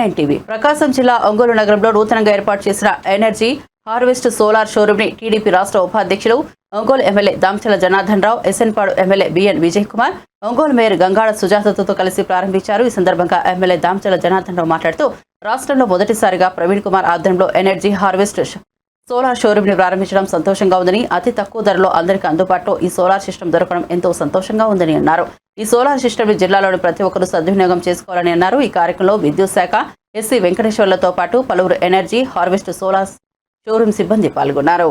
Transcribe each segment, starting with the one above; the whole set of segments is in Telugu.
To TV. ప్రకాశం జిల్లా ఒంగోలు నగరంలో నూతనంగా ఏర్పాటు చేసిన ఎనర్జీ హార్వెస్ట్ సోలార్ షోరూమ్ని టీడీపీ రాష్ట్ర ఉపాధ్యక్షులు Ongole MLA Damacharla Janardhan Rao S N Padu MLA B N Vijay Kumar Ongole mayor Gangada సుజాతతో కలిసి ప్రారంభించారు. ఈ సందర్భంగా ఎమ్మెల్యే దామచల జనార్దన్ రావు మాట్లాడుతూ రాష్ట్రంలో మొదటిసారిగా ప్రవీణ్ కుమార్ ఆధ్వర్యంలో ఎనర్జీ హార్వెస్ట్ సోలార్ షోరూమ్ని ప్రారంభించడం సంతోషంగా ఉందని అతి తక్కువ ధరలో అందరికీ అందుబాటులో ఈ సోలార్ సిస్టమ్ దొరకడం ఎంతో సంతోషంగా ఉందని అన్నారు. ఈ సోలార్ సిస్టమ్ని జిల్లాలోని ప్రతి ఒక్కరూ సద్వినియోగం చేసుకోవాలని అన్నారు. ఈ కార్యక్రమంలో విద్యుత్ శాఖ ఎస్సీ వెంకటేశ్వర్లతో పాటు పలువురు ఎనర్జీ హార్వెస్ట్ సోలార్ షోరూమ్ సిబ్బంది పాల్గొన్నారు.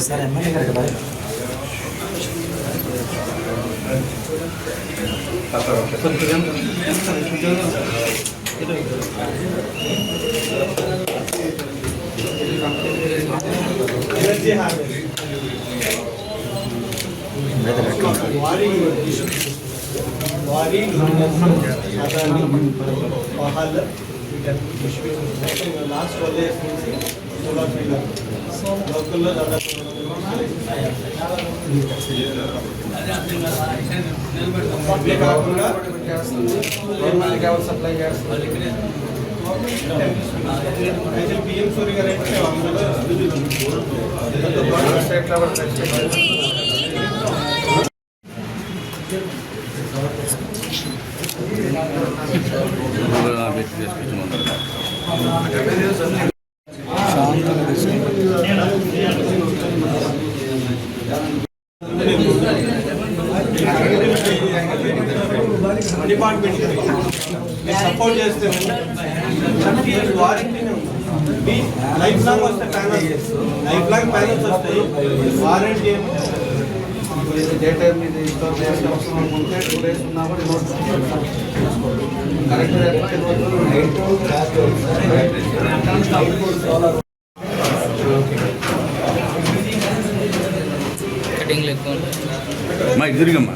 సార్ ఎమ్మెల్యే గారు కదా వారి అదాని పహాల్ లాస్ట్ ట్వెల్వ్ ఇయర్స్ నుంచి సోలార్ ఫీల్డ్ లోకల్లో దాదాపు ఇవే కాకుండా గవర్నమెంట్ ఎవరు సప్లై చేస్తారు అయితే పిఎం సూర్య గారు అయితే అందరూ స్టేట్ లెవెల్ డిపార్ట్మెంట్ మీరు సపోర్ట్ చేస్తే వారంటీ లైఫ్ లాంగ్ వస్తే ప్యానల్స్ లైఫ్ లాంగ్ ప్యానల్స్ వస్తాయి వారంటీ ఏమో డే టైం మీద ఇన్స్టాల్ చేయాల్సిన అవసరం అనుకుంటే టూ డేస్ ఉన్నా కూడా రిమోట్ కరెక్ట్ మా ఎదురుగమ్మా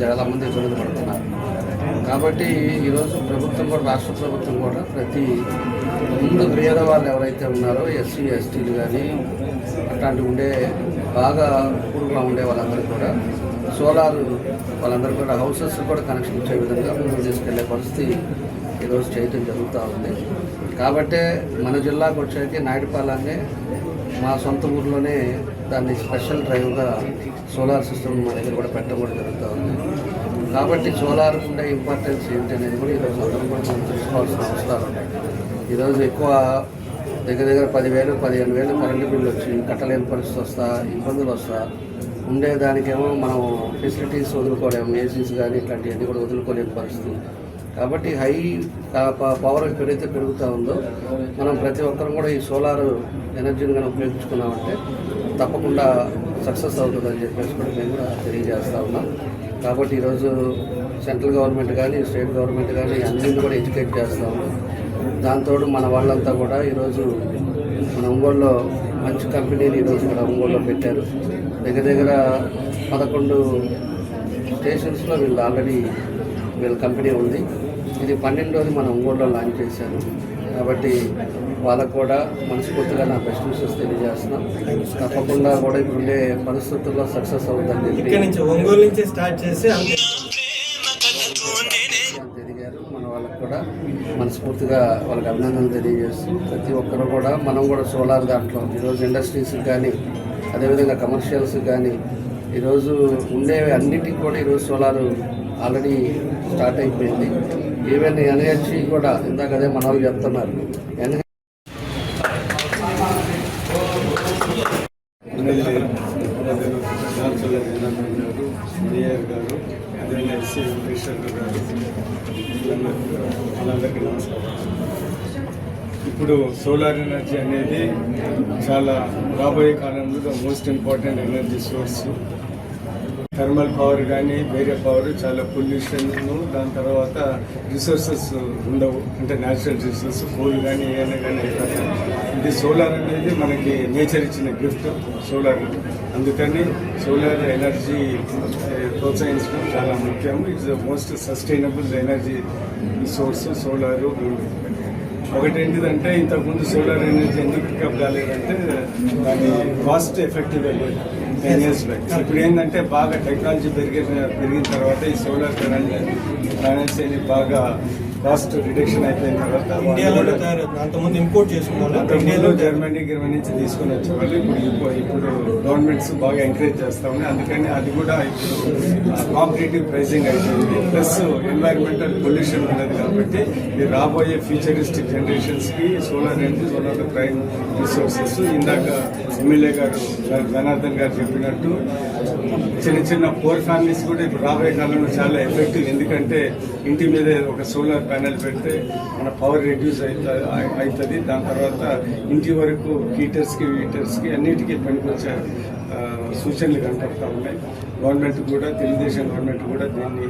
చాలా మంది ఇబ్బంది పడుతున్నారు కాబట్టి ఈరోజు ప్రభుత్వం కూడా రాష్ట్ర ప్రభుత్వం కూడా ప్రతి ముందు పేద వాళ్ళు ఎవరైతే ఉన్నారో ఎస్సీ ఎస్టీలు కానీ అట్లాంటి ఉండే బాగా పూర్వగా ఉండే వాళ్ళందరూ కూడా సోలార్ వాళ్ళందరూ కూడా హౌసెస్ కూడా కనెక్షన్ ఇచ్చే విధంగా ముందుకు తీసుకెళ్ళే పరిస్థితి ఈరోజు చేయటం జరుగుతూ ఉంది. కాబట్టే మన జిల్లాకు వచ్చేకి నాయుడుపాలనే మా సొంత ఊర్లోనే దాన్ని స్పెషల్ డ్రైవ్గా సోలార్ సిస్టమ్ మా దగ్గర కూడా పెట్టడం జరుగుతూ ఉంది. కాబట్టి సోలార్ ఉండే ఇంపార్టెన్స్ ఏంటి అనేది కూడా ఈరోజు అందరం కూడా మనం తెలుసుకోవాల్సిన అవసరం. ఈరోజు ఎక్కువ దగ్గర దగ్గర పదివేలు పదిహేను వేలు కరెంటు బిల్లు వచ్చి కట్టలేని పరిస్థితి వస్తా ఇబ్బందులు వస్తా ఉండేదానికేమో మనం ఫెసిలిటీస్ వదులుకోలేము ఏసీస్ కానీ ఇట్లాంటివన్నీ కూడా వదులుకోలేని పరిస్థితి. కాబట్టి హై పవర్ ఎక్కడైతే పెరుగుతూ ఉందో మనం ప్రతి ఒక్కరం కూడా ఈ సోలార్ ఎనర్జీని కనుక ఉపయోగించుకున్నామంటే తప్పకుండా సక్సెస్ అవుతుందని చెప్పేసి కూడా మేము కూడా తెలియజేస్తూ ఉన్నాం. కాబట్టి ఈరోజు సెంట్రల్ గవర్నమెంట్ కానీ స్టేట్ గవర్నమెంట్ కానీ అన్నింటిని కూడా ఎడ్యుకేట్ చేస్తా ఉన్నాం. దాంతో మన వాళ్ళంతా కూడా ఈరోజు మన ఒంగోలులో మంచి కంపెనీని ఈరోజు కూడా ఒంగోలులో పెట్టారు. దగ్గర దగ్గర పదకొండు స్టేషన్స్లో వీళ్ళు ఆల్రెడీ వీళ్ళ కంపెనీ ఉంది. ఇది పన్నెండోది మన ఒంగోలులో లాంచ్ చేశారు. కాబట్టి వాళ్ళకు కూడా మనస్ఫూర్తిగా నా బెస్ట్ విషెస్ తెలియజేస్తున్నాం. తప్పకుండా కూడా ఇప్పుడుండే పరిస్థితుల్లో సక్సెస్ నుంచి ఒంగోలు నుంచి స్టార్ట్ చేసి మన వాళ్ళకి కూడా మనస్ఫూర్తిగా వాళ్ళకి అభినందనలు తెలియజేస్తూ ప్రతి ఒక్కరు కూడా మనం కూడా సోలార్ దాంట్లో ఈరోజు ఇండస్ట్రీస్కి కానీ అదేవిధంగా కమర్షియల్స్కి కానీ ఈరోజు ఉండే అన్నిటికీ కూడా ఈరోజు సోలార్ ఆల్రెడీ స్టార్ట్ అయిపోయింది. ఈవెన్ ఎన్హెచ్సి కూడా ఇందాక అదే మన వాళ్ళు చెప్తున్నారు. గారు గారు ఇప్పుడు సోలార్ ఎనర్జీ అనేది చాలా రాబోయే కాలంలో most important energy source thermal power కానీ వేరే పవర్ చాలా పొల్యూషన్ దాని తర్వాత రిసోర్సెస్ ఉండవు. అంటే న్యాచురల్ రిసోర్సెస్ కోల్ కానీ ఏమైనా కానీ అయిపోతాయి. ఇది సోలార్ అనేది మనకి నేచర్ ఇచ్చిన గిఫ్ట్ సోలార్ అందుకని సోలార్ ఎనర్జీ ప్రోత్సహించడం చాలా ముఖ్యం it's most sustainable energy source solar ఒకటి ఏంటిదంటే ఇంతకుముందు సోలార్ ఎనర్జీ ఎందుకు పికప్ కాలేదంటే దాని కాస్ట్ ఎఫెక్టివ్ లేదు. టెన్ ఇయర్స్ బ్యాక్ ఇప్పుడు ఏంటంటే బాగా టెక్నాలజీ పెరిగిన పెరిగిన తర్వాత ఈ సోలార్ అనేది బాగా కాస్ట్ రిడక్షన్ అయిపోయిన తర్వాత ఇండియాలోనే తయారవుతుంది అంతకుముందు ఇంపోర్ట్ చేసుకున్నాను ఇండియాలో ఇండియాలో జర్మనీ గిర్మనీ నుంచి తీసుకొని వచ్చేవాళ్ళు. ఇప్పుడు ఇప్పుడు గవర్నమెంట్స్ బాగా ఎంకరేజ్ చేస్తా ఉన్నాయి. అందుకని అది కూడా ఇప్పుడు కాంపిటేటివ్ ప్రైసింగ్ అయిపోయింది. ప్లస్ ఎన్వైరన్మెంటల్ పొల్యూషన్ ఉన్నది కాబట్టి ఇది రాబోయే futuristic జనరేషన్స్కి solar energy one of the prime resources ఇందాక ఎమ్మెల్యే గారు జనార్దన్ గారు చెప్పినట్టు చిన్న చిన్న పోర్ ఫ్యామిలీస్ కూడా ఇప్పుడు రాబోయే కాలంలో చాలా ఎఫెక్టివ్ ఎందుకంటే ఇంటి మీద ఒక సోలార్ ప్యానెల్ పెడితే మన పవర్ రెడ్యూస్ అవుతుంది అవుతుంది దాని తర్వాత ఇంటి వరకు హీటర్స్కి హీటర్స్కి అన్నిటికీ పనికొచ్చే సూచనలు కనపడతా ఉన్నాయి. గవర్నమెంట్ కూడా తెలుగుదేశం గవర్నమెంట్ కూడా దీన్ని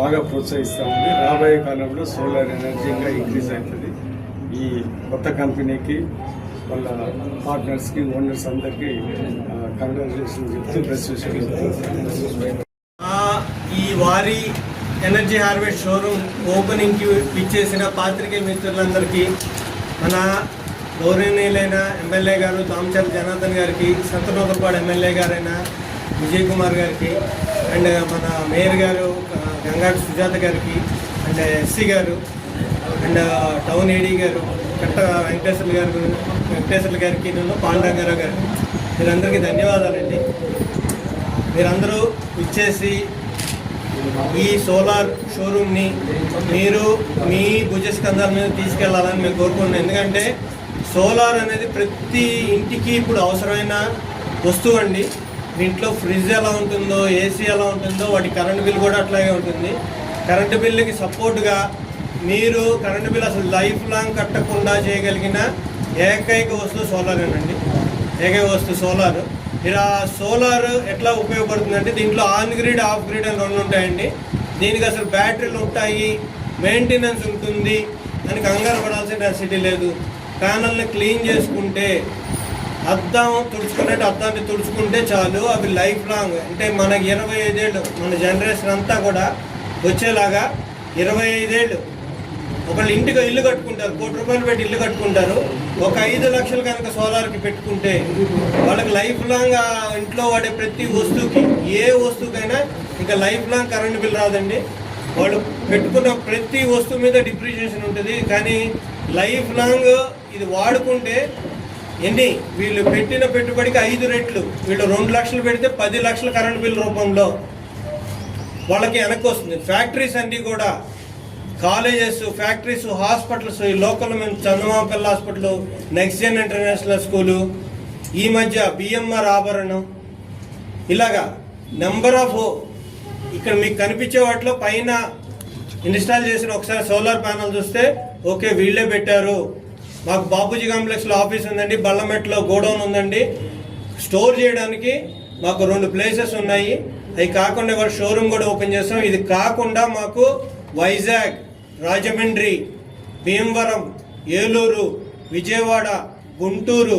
బాగా ప్రోత్సహిస్తూ ఉంది. రాబోయే కాలంలో సోలార్ ఎనర్జీ ఇంకా ఇంక్రీజ్ అవుతుంది ఈ కొత్త కంపెనీకి వాళ్ళ పార్ట్నర్స్కి ఓనర్స్ అందరికీ కంగ్రాచులేషన్ చెప్తూ ప్రెస్ ఈ వారి ఎనర్జీ హార్వెస్ట్ షోరూమ్ ఓపెనింగ్కి ఇచ్చేసిన పాత్రికేయ మిత్రులందరికీ మన గౌరవనీయులైన ఎమ్మెల్యే గారు తామచర్ జనార్దన్ గారికి సంతనోదపాడు ఎమ్మెల్యే గారైన విజయ్ కుమార్ గారికి అండ్ మన మేయర్ గారు గంగాటి సుజాత గారికి అండ్ ఎస్సీ గారు అండ్ టౌన్ ఏడీ గారు కట్ట వెంకటేశ్వర్లు గారు వెంకటేశ్వర్లు గారికి నేను పాండరంగారావు గారు మీరందరికీ ధన్యవాదాలండి. మీరందరూ ఇచ్చేసి ఈ సోలార్ షోరూమ్ని మీరు మీ భుజస్కంధాల మీద తీసుకెళ్ళాలని మేము కోరుకుంటున్నాం. ఎందుకంటే సోలార్ అనేది ప్రతి ఇంటికి ఇప్పుడు అవసరమైన వస్తువు అండి. దీంట్లో ఫ్రిడ్జ్ ఎలా ఉంటుందో ఏసీ ఎలా ఉంటుందో వాటి కరెంటు బిల్ కూడా అట్లాగే ఉంటుంది. కరెంటు బిల్లుకి సపోర్ట్గా మీరు కరెంటు బిల్ అసలు లైఫ్ లాంగ్ కట్టకుండా చేయగలిగిన ఏకైక వస్తువు సోలార్ అండి ఏకైక వస్తువు సోలార్. ఇలా సోలార్ ఎట్లా ఉపయోగపడుతుందంటే దీంట్లో ఆన్ గ్రిడ్ ఆఫ్ గ్రిడ్ అని రెండు ఉంటాయండి. దీనికి అసలు బ్యాటరీలు ఉంటాయి మెయింటెనెన్స్ ఉంటుంది అని కంగారు పడాల్సిన నెసిటీ లేదు. ప్యానల్ని క్లీన్ చేసుకుంటే అద్దం తుడుచుకున్నట్టు అద్దాన్ని తుడుచుకుంటే చాలు అవి లైఫ్ లాంగ్. అంటే మనకి ఇరవై ఐదేళ్ళు మన జనరేషన్ అంతా కూడా వచ్చేలాగా ఇరవై ఐదేళ్ళు ఒకళ్ళు ఇంటికి ఇల్లు కట్టుకుంటారు కోటి రూపాయలు పెట్టి ఇల్లు కట్టుకుంటారు. ఒక ఐదు లక్షలు కనుక సోలార్కి పెట్టుకుంటే వాళ్ళకి లైఫ్ లాంగ్ ఆ ఇంట్లో వాడే ప్రతి వస్తువుకి ఏ వస్తువుకైనా ఇంకా లైఫ్ లాంగ్ కరెంట్ బిల్ రాదండి. వాళ్ళు పెట్టుకున్న ప్రతి వస్తువు మీద డిప్రిషియేషన్ ఉంటుంది. కానీ లైఫ్ లాంగ్ ఇది వాడుకుంటే ఎన్ని? వీళ్ళు పెట్టిన పెట్టుబడికి ఐదు రెట్లు. వీళ్ళు రెండు లక్షలు పెడితే పది లక్షల కరెంట్ బిల్ రూపంలో వాళ్ళకి వెనక్కి వస్తుంది. ఫ్యాక్టరీస్ అన్నీ కూడా కాలేజెస్ ఫ్యాక్టరీస్ హాస్పిటల్స్ ఈ లోకల్ మేము Chandamapalli hospital next gen international school ఈ మధ్య బిఎంఆర్ ఆభరణం. ఇలాగా నెంబర్ ఆఫ్ ఇక్కడ మీకు కనిపించే వాటిలో పైన ఇన్స్టాల్ చేసిన ఒకసారి సోలార్ ప్యానల్ చూస్తే ఓకే వీళ్ళే పెట్టారు. మాకు బాపూజీ కాంప్లెక్స్లో ఆఫీస్ ఉందండి బల్లమెట్లో గోడౌన్ ఉందండి. స్టోర్ చేయడానికి మాకు రెండు ప్లేసెస్ ఉన్నాయి. అవి కాకుండా ఇవాళ షోరూమ్ కూడా ఓపెన్ చేస్తాం ఇది కాకుండా మాకు వైజాగ్ రాజమండ్రి భీమవరం ఏలూరు విజయవాడ గుంటూరు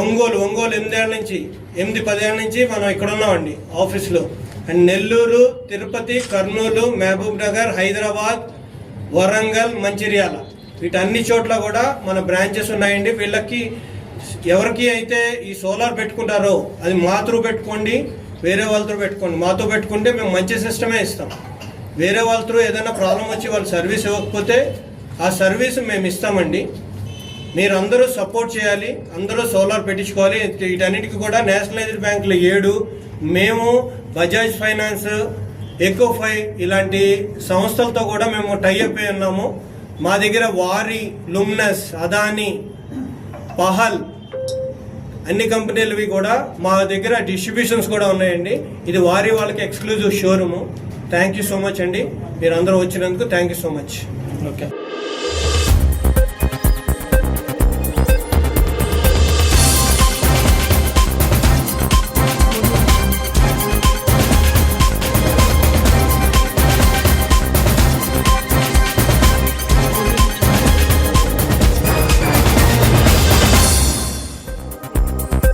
ఒంగోలు. ఒంగోలు ఎనిమిదేళ్ళ నుంచి ఎనిమిది పదేళ్ళ నుంచి మనం ఇక్కడ ఉన్నామండి ఆఫీస్లో. And Nellore Tirupati Kurnool Mahabubnagar Hyderabad Warangal Mancherial. వీటన్ని చోట్ల కూడా మన బ్రాంచెస్ ఉన్నాయండి. వీళ్ళకి ఎవరికి అయితే ఈ సోలార్ పెట్టుకుంటారో అది మాతృ పెట్టుకోండి వేరే వాళ్ళతో పెట్టుకోండి. మాతో పెట్టుకుంటే మేము మంచి సిస్టమే ఇస్తాం. వేరే వాళ్ళతో ఏదైనా ప్రాబ్లం వచ్చి వాళ్ళు సర్వీస్ ఇవ్వకపోతే ఆ సర్వీస్ మేము ఇస్తామండి. మీరు అందరూ సపోర్ట్ చేయాలి అందరూ సోలార్ పెట్టించుకోవాలి. వీటన్నిటికీ కూడా నేషనలైజ్డ్ బ్యాంకులు ఏడు మేము బజాజ్ ఫైనాన్స్ ఎకోఫై ఇలాంటి సంస్థలతో కూడా మేము టైఅప్ అయి ఉన్నాము. మా దగ్గర వారి లుమ్నస్ అదాని పహల్ అన్ని కంపెనీలవి కూడా మా దగ్గర డిస్ట్రిబ్యూషన్స్ కూడా ఉన్నాయండి. ఇది వారి వాళ్ళకి exclusive showroom. Thank you so much అండి. మీరు అందరూ వచ్చినందుకు thank you so much. Okay.